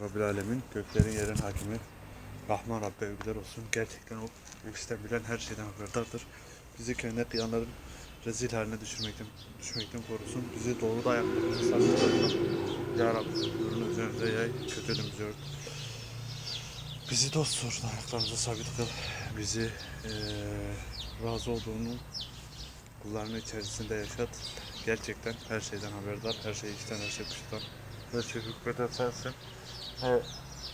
Rabbil Alemin, göklerin yerin hakimi, Rahman Rabbe övgüler olsun. Gerçekten o işten bilen her şeyden haberdardır. Bizi kendine kıyanların rezil haline düşürmekten, düşmekten korusun. Bizi doğru da ayaklarımızı sabit Ya Rabbi, nurun üzerinize yay, kötülüğümüzü ört. Bizi dost doğru ayaklarımıza sabit kıl. Bizi eee razı olduğunu kullarının içerisinde yaşat. Gerçekten her şeyden haberdar, her şey içten, her şey kuştan, her şey hükmeden sensin. Ve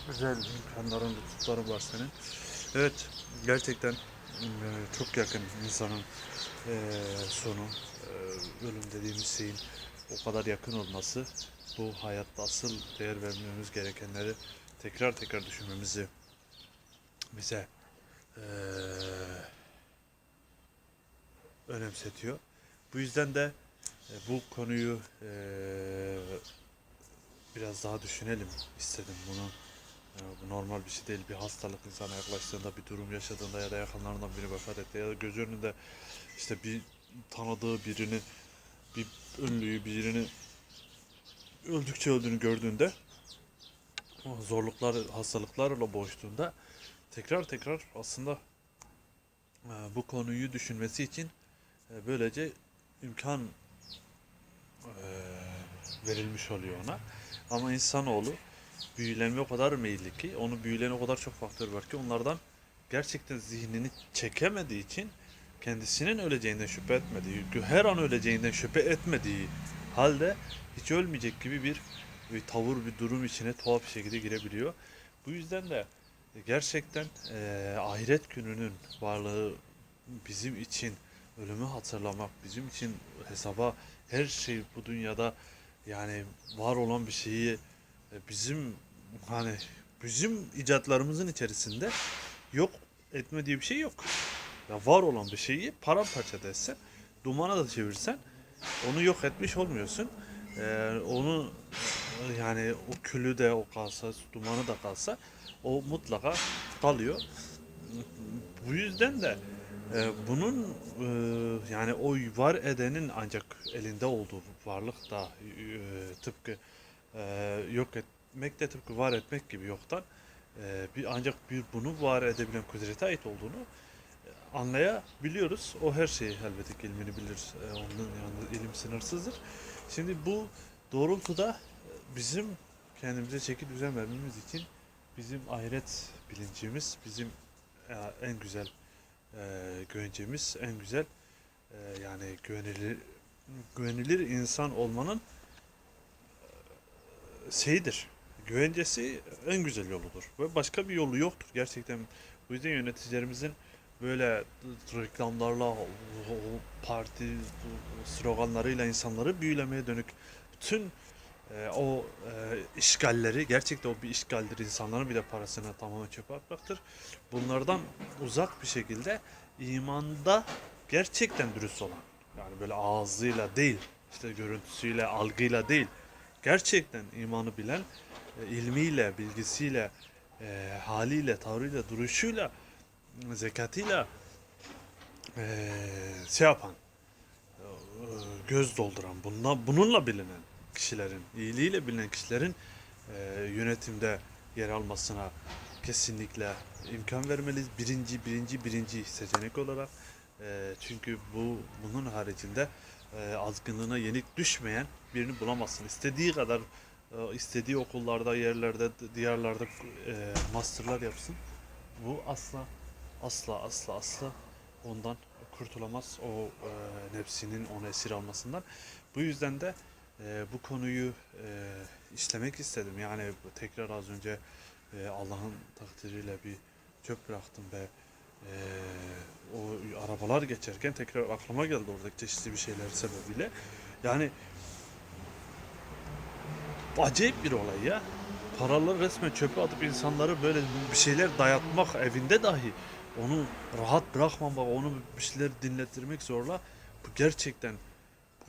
güzel imkanların, lütufların var senin. Evet, gerçekten eee, çok yakın insanın eee, sonu, eee, ölüm dediğimiz şeyin o kadar yakın olması bu hayatta asıl değer vermemiz gerekenleri tekrar tekrar düşünmemizi bize eee önemsetiyor. Bu yüzden de e, bu konuyu e, biraz daha düşünelim istedim bunu. Bu normal bir şey değil. Bir hastalık insana yaklaştığında, bir durum yaşadığında ya da yakınlarından biri vefat etti ya da göz önünde işte bir tanıdığı birini, bir ünlüyü, birini öldükçe öldüğünü gördüğünde zorluklar, hastalıklarla boğuştuğunda tekrar tekrar aslında e, bu konuyu düşünmesi için e, böylece imkan e, verilmiş oluyor ona. Ama insanoğlu büyülenme o kadar meyilli ki, onu büyülen o kadar çok faktör var ki onlardan gerçekten zihnini çekemediği için kendisinin öleceğinden şüphe etmediği, her an öleceğinden şüphe etmediği halde hiç ölmeyecek gibi bir, bir tavır, bir durum içine tuhaf bir şekilde girebiliyor. Bu yüzden de gerçekten e, ahiret gününün varlığı bizim için ölümü hatırlamak, bizim için hesaba her şey bu dünyada yani var olan bir şeyi e, bizim hani bizim icatlarımızın içerisinde yok etme diye bir şey yok. Ya var olan bir şeyi paramparça desen, dumana da çevirsen onu yok etmiş olmuyorsun. Ee, onu yani o külü de o kalsa, dumanı da kalsa o mutlaka kalıyor. Bu yüzden de e, bunun e, yani o var edenin ancak elinde olduğu varlık da e, tıpkı e, yok etmek de tıpkı var etmek gibi yoktan e, bir ancak bir bunu var edebilen kudrete ait olduğunu e, anlayabiliyoruz. O her şeyi elbette ki ilmini bilir. E, onun yanında ilim sınırsızdır. Şimdi bu doğrultuda e, bizim kendimize çeki düzen vermemiz için bizim ahiret bilincimiz, bizim e, en güzel e, güvencemiz, en güzel e, yani güvenilir güvenilir insan olmanın e, şeyidir. Güvencesi en güzel yoludur. Ve başka bir yolu yoktur. Gerçekten bu yüzden yöneticilerimizin böyle reklamlarla, parti sloganlarıyla insanları büyülemeye dönük bütün e, o e, işgalleri gerçekten o bir işgaldir. İnsanların bile parasını tamamen çöpe atmaktır. Bunlardan uzak bir şekilde imanda gerçekten dürüst olan yani böyle ağzıyla değil işte görüntüsüyle algıyla değil gerçekten imanı bilen e, ilmiyle bilgisiyle e, haliyle tavrıyla duruşuyla zekatıyla e, şey yapan e, göz dolduran bununla, bununla bilinen kişilerin iyiliğiyle bilinen kişilerin e, yönetimde yer almasına kesinlikle imkan vermeliyiz. Birinci, birinci, birinci seçenek olarak. E, çünkü bu bunun haricinde e, azgınlığına yenik düşmeyen birini bulamazsın. İstediği kadar e, istediği okullarda, yerlerde, diyarlarda e, masterlar yapsın. Bu asla, asla, asla, asla ondan kurtulamaz. O e, nefsinin onu esir almasından. Bu yüzden de e, bu konuyu e, işlemek istedim. Yani tekrar az önce e, Allah'ın takdiriyle bir çöp bıraktım ve e, o arabalar geçerken tekrar aklıma geldi oradaki çeşitli bir şeyler sebebiyle. Yani acayip bir olay ya. Paraları resmen çöpe atıp insanları böyle bir şeyler dayatmak evinde dahi onu rahat bırakmamak, onu bir şeyler dinlettirmek zorla bu gerçekten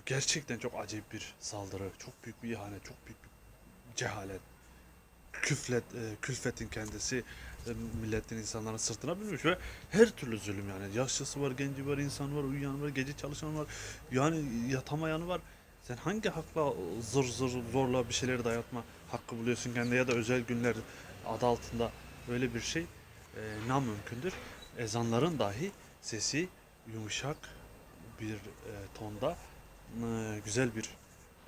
gerçekten çok acayip bir saldırı, çok büyük bir ihanet, çok büyük bir cehalet. Küflet, e, külfetin kendisi e, milletin insanların sırtına binmiş ve her türlü zulüm yani. Yaşlısı var, genci var, insan var, uyuyan var, gece çalışan var, yani yatamayanı var. Sen hangi hakla zır zır zorla bir şeyleri dayatma? hakkı buluyorsun kendine ya da özel günler adı altında öyle bir şey e, namümkündür. Ezanların dahi sesi yumuşak bir e, tonda güzel bir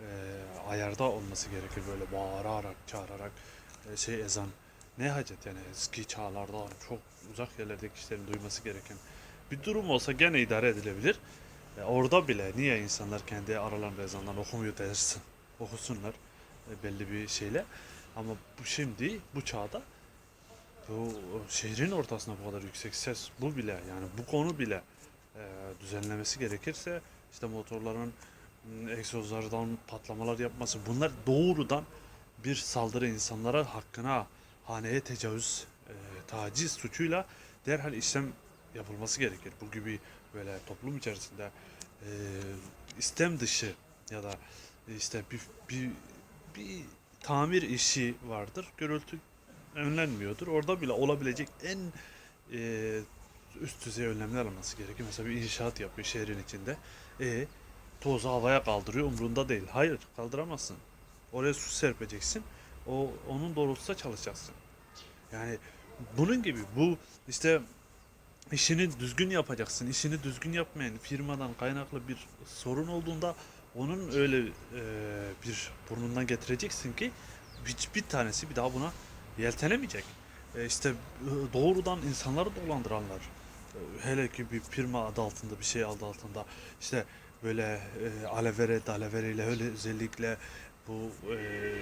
e, ayarda olması gerekir. Böyle bağırarak çağırarak e, şey ezan. Ne hacet yani? Eski çağlarda çok uzak yerlerdeki kişilerin duyması gereken bir durum olsa gene idare edilebilir. E, orada bile niye insanlar kendi aralarında ezanlar okumuyor dersin? Okusunlar e, belli bir şeyle. Ama bu şimdi bu çağda bu şehrin ortasına bu kadar yüksek ses bu bile yani bu konu bile e, düzenlemesi gerekirse işte motorların egzozlardan patlamalar yapması bunlar doğrudan bir saldırı insanlara hakkına haneye tecavüz e, taciz suçuyla derhal işlem yapılması gerekir. Bu gibi böyle toplum içerisinde e, istem dışı ya da işte bir, bir, bir tamir işi vardır. Gürültü önlenmiyordur. Orada bile olabilecek en e, üst düzey önlemler alınması gerekir. Mesela bir inşaat yapıyor şehrin içinde. E tozu havaya kaldırıyor umrunda değil. Hayır kaldıramazsın. Oraya su serpeceksin. O onun doğrultusunda çalışacaksın. Yani bunun gibi bu işte işini düzgün yapacaksın. İşini düzgün yapmayan firmadan kaynaklı bir sorun olduğunda onun öyle e, bir burnundan getireceksin ki hiçbir tanesi bir daha buna yeltenemeyecek. E, işte e, doğrudan insanları dolandıranlar e, hele ki bir firma adı altında bir şey adı altında işte böyle e, alevere dalavereyle öyle özellikle bu e,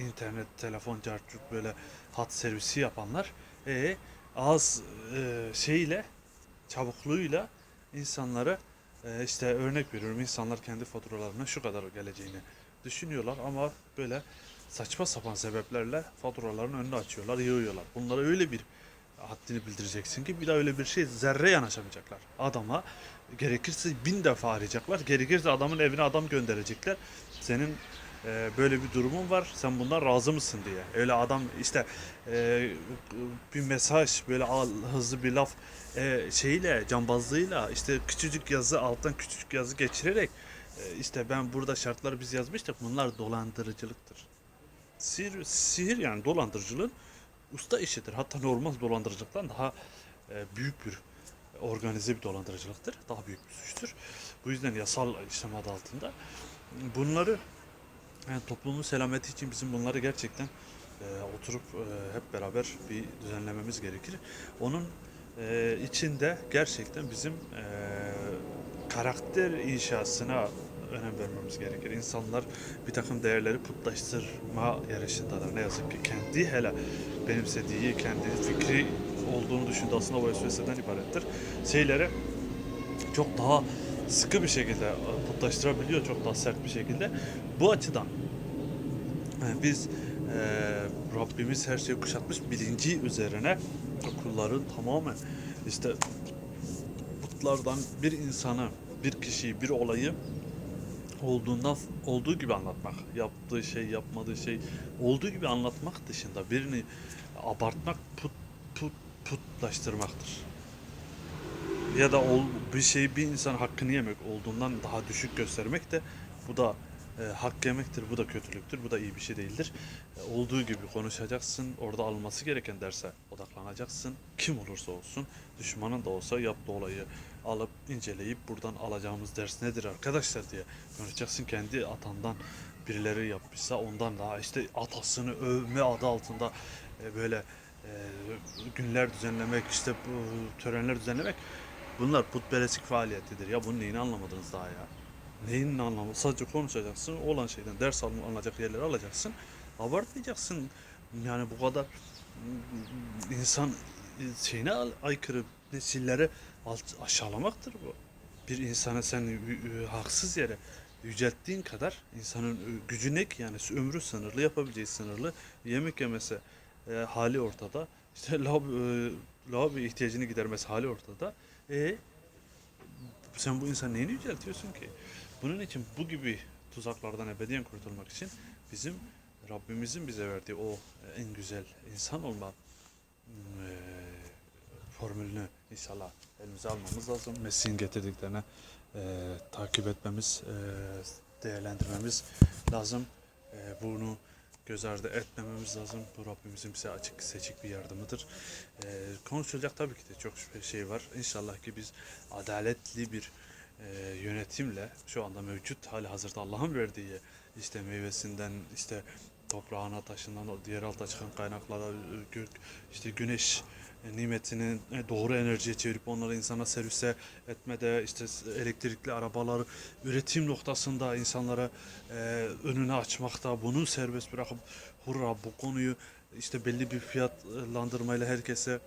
internet telefon cartçuk böyle hat servisi yapanlar e, az e, şeyle çabukluğuyla insanları e, işte örnek veriyorum insanlar kendi faturalarına şu kadar geleceğini düşünüyorlar ama böyle saçma sapan sebeplerle faturaların önünü açıyorlar, yığıyorlar. Bunlara öyle bir haddini bildireceksin ki bir daha öyle bir şey zerre yanaşamayacaklar. Adama gerekirse bin defa arayacaklar. Gerekirse adamın evine adam gönderecekler. Senin e, böyle bir durumun var. Sen bundan razı mısın diye. Öyle adam işte e, bir mesaj böyle al- hızlı bir laf e, şeyle cambazlığıyla işte küçücük yazı alttan küçücük yazı geçirerek e, işte ben burada şartları biz yazmıştık. Bunlar dolandırıcılıktır. Sihir, sihir yani dolandırıcılığın usta işidir. Hatta normal dolandırıcılıktan daha e, büyük bir organize bir dolandırıcılıktır. Daha büyük bir suçtur. Bu yüzden yasal işlem adı altında bunları yani toplumun selameti için bizim bunları gerçekten e, oturup e, hep beraber bir düzenlememiz gerekir. Onun e, içinde gerçekten bizim e, karakter inşasına önem vermemiz gerekir. İnsanlar bir takım değerleri putlaştırma yarışındalar. Ne yazık ki kendi hele benimsediği, kendi fikri olduğunu düşündüğü aslında o vesveseden ibarettir. Şeyleri çok daha sıkı bir şekilde e, putlaştırabiliyor, çok daha sert bir şekilde. Bu açıdan e, biz e, Rabbimiz her şeyi kuşatmış bilinci üzerine kulların tamamen işte putlardan bir insanı, bir kişiyi, bir olayı olduğundan olduğu gibi anlatmak, yaptığı şey, yapmadığı şey olduğu gibi anlatmak dışında birini abartmak, put, put, putlaştırmaktır. Ya da ol, bir şeyi bir insan hakkını yemek olduğundan daha düşük göstermek de bu da e, hak yemektir, bu da kötülüktür, bu da iyi bir şey değildir. E, olduğu gibi konuşacaksın, orada alınması gereken derse odaklanacaksın. Kim olursa olsun, düşmanın da olsa yaptığı olayı alıp inceleyip buradan alacağımız ders nedir arkadaşlar diye konuşacaksın. Kendi atandan birileri yapmışsa ondan daha işte atasını övme adı altında e, böyle e, günler düzenlemek, işte bu törenler düzenlemek bunlar putperestlik faaliyetidir. Ya bunun neyini anlamadınız daha ya? Neyin anlamı? Sadece konuşacaksın. Olan şeyden ders alın, alınacak yerleri alacaksın. Abartmayacaksın. Yani bu kadar insan şeyine aykırı nesilleri alt- aşağılamaktır bu. Bir insana sen haksız yere yücelttiğin kadar insanın ü- gücü ne ki yani ömrü sınırlı yapabileceği sınırlı yemek yemesi e, hali ortada işte lab, e, lab ihtiyacını gidermesi hali ortada e sen bu insan neyini yüceltiyorsun ki? Bunun için bu gibi tuzaklardan ebediyen kurtulmak için bizim Rabbimizin bize verdiği o en güzel insan olma mm, eee, formülünü inşallah elimize almamız lazım. Mesih'in getirdiklerine eee, takip etmemiz, eee, değerlendirmemiz lazım. E, bunu göz ardı etmememiz lazım. Bu Rabbimizin bize açık seçik bir yardımıdır. E, konuşulacak tabii ki de çok şey var. İnşallah ki biz adaletli bir e, yönetimle şu anda mevcut hali hazırda Allah'ın verdiği işte meyvesinden işte toprağına taşından diğer alta çıkan kaynaklara gök işte güneş nimetini e, doğru enerjiye çevirip onları insana servise etmede işte elektrikli arabalar üretim noktasında insanlara e, önünü açmakta bunu serbest bırakıp hurra bu konuyu işte belli bir fiyatlandırmayla herkese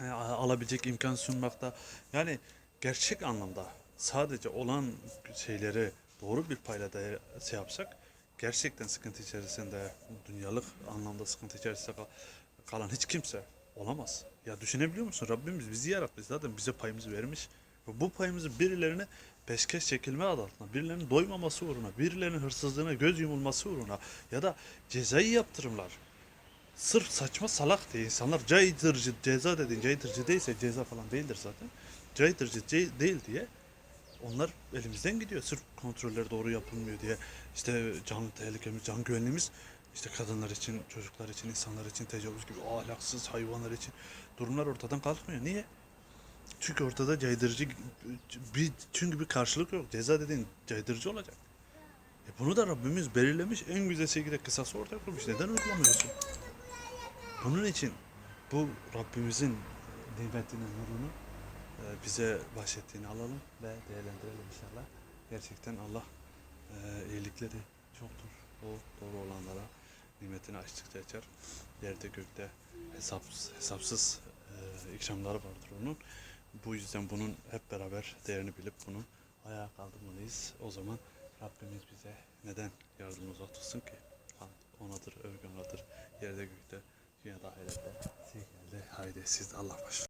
e, alabilecek imkan sunmakta. Yani gerçek anlamda sadece olan şeyleri doğru bir payla da şey yapsak gerçekten sıkıntı içerisinde dünyalık anlamda sıkıntı içerisinde kal- kalan hiç kimse olamaz. Ya düşünebiliyor musun? Rabbimiz bizi yaratmış zaten bize payımızı vermiş. Ve bu payımızı birilerine peşkeş çekilme adı altında, birilerinin doymaması uğruna, birilerinin hırsızlığına göz yumulması uğruna ya da cezai yaptırımlar sırf saçma salak diye insanlar caydırıcı ceza dediğin caydırıcı değilse ceza falan değildir zaten. Caydırıcı değil diye onlar elimizden gidiyor. Sırf kontroller doğru yapılmıyor diye. İşte can tehlikemiz, can güvenliğimiz işte kadınlar için, çocuklar için, insanlar için tecavüz gibi ahlaksız hayvanlar için durumlar ortadan kalkmıyor. Niye? Çünkü ortada caydırıcı bir çünkü bir karşılık yok. Ceza dediğin caydırıcı olacak. E bunu da Rabbimiz belirlemiş. En güzel şekilde kısası ortaya koymuş. Neden uygulamıyorsun? Bunun için bu Rabbimizin nimetini, nurunu bize bahşettiğini alalım ve değerlendirelim inşallah. Gerçekten Allah e, iyilikleri çoktur. O doğru olanlara nimetini açtıkça açar. Yerde gökte hesapsız, hesapsız e, ikramları vardır onun. Bu yüzden bunun hep beraber değerini bilip bunu ayağa kaldırmalıyız. O zaman Rabbimiz bize neden yardım uzak tutsun ki? Onadır, övgü onadır. Yerde gökte, dünyada ahirette. Sevgili haydi siz de Allah başlasın.